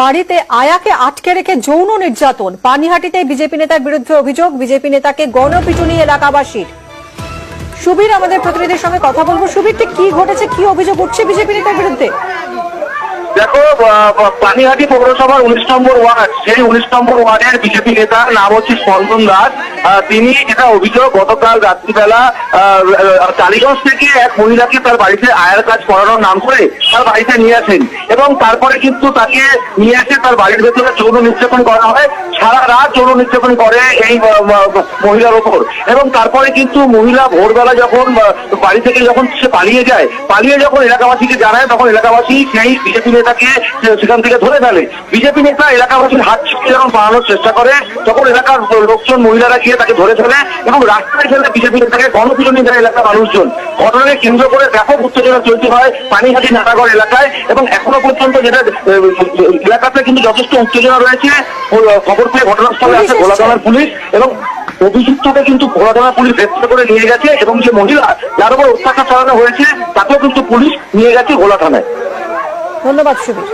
বাড়িতে আয়াকে আটকে রেখে যৌন নির্যাতন। পানিহাটিতে বিজেপি নেতার বিরুদ্ধে অভিযোগ, বিজেপি নেতাকে গণপিটুনি এলাকাবাসীর। সুবীর, আমাদের প্রতিনিধির সঙ্গে কথা বলব। সুবীর কি ঘটেছে? কি অভিযোগ উঠছে বিজেপি নেতার বিরুদ্ধে? দেখো পানিহাটি পৌরসভার উনিশ নম্বর ওয়ার্ড, সেই উনিশ নম্বর ওয়ার্ডের বিজেপি নেতার নাম হচ্ছে স্পন্দন দাস। তিনি এটা অভিযোগ গতকাল রাত্রিবেলা টালিগঞ্জ থেকে এক মহিলাকে তার বাড়িতে আয়ার কাজ করানোর নাম করে তার বাড়িতে নিয়ে আসেন এবং তারপরে কিন্তু তাকে নিয়ে এসে তার বাড়ির ভেতরে যৌন নির্যাতন করা হয়। সারা রাত যৌন নির্যাতন করে এই মহিলার ওপর। এবং তারপরে কিন্তু মহিলা ভোরবেলা যখন বাড়ি থেকে যখন সে পালিয়ে যায়, পালিয়ে যখন এলাকাবাসীকে জানায়, তখন এলাকাবাসী সেই বিজেপি নেতাকে সেখান থেকে ধরে ফেলে। বিজেপি নেতা এলাকাবাসীর হাত যখন পালানোর চেষ্টা করে তখন এলাকার লোকজন মহিলারা গিয়ে তাকে ধরে ফেলে এবং রাস্তায় ফেলে বিজেপি নেতাকে গণপিটনি দেয় এলাকার মানুষজন। ঘটনাকে কেন্দ্র করে ব্যাপক উত্তেজনা চলতে হয় পানিহাটি নাটাগড় এলাকায় এবং এখনও পর্যন্ত যেটা এলাকাতে কিন্তু যথেষ্ট উত্তেজনা রয়েছে। খবর পেয়ে ঘটনাস্থলে আসে ভোলা থানার পুলিশ এবং অভিযুক্তকে কিন্তু ভোলা পুলিশ গ্রেপ্তার করে নিয়ে গেছে এবং যে মহিলা যার উপর অত্যাচার চালানো হয়েছে তাকেও কিন্তু পুলিশ নিয়ে গেছে ভোলা থানায়। ধন্যবাদ সুবীর।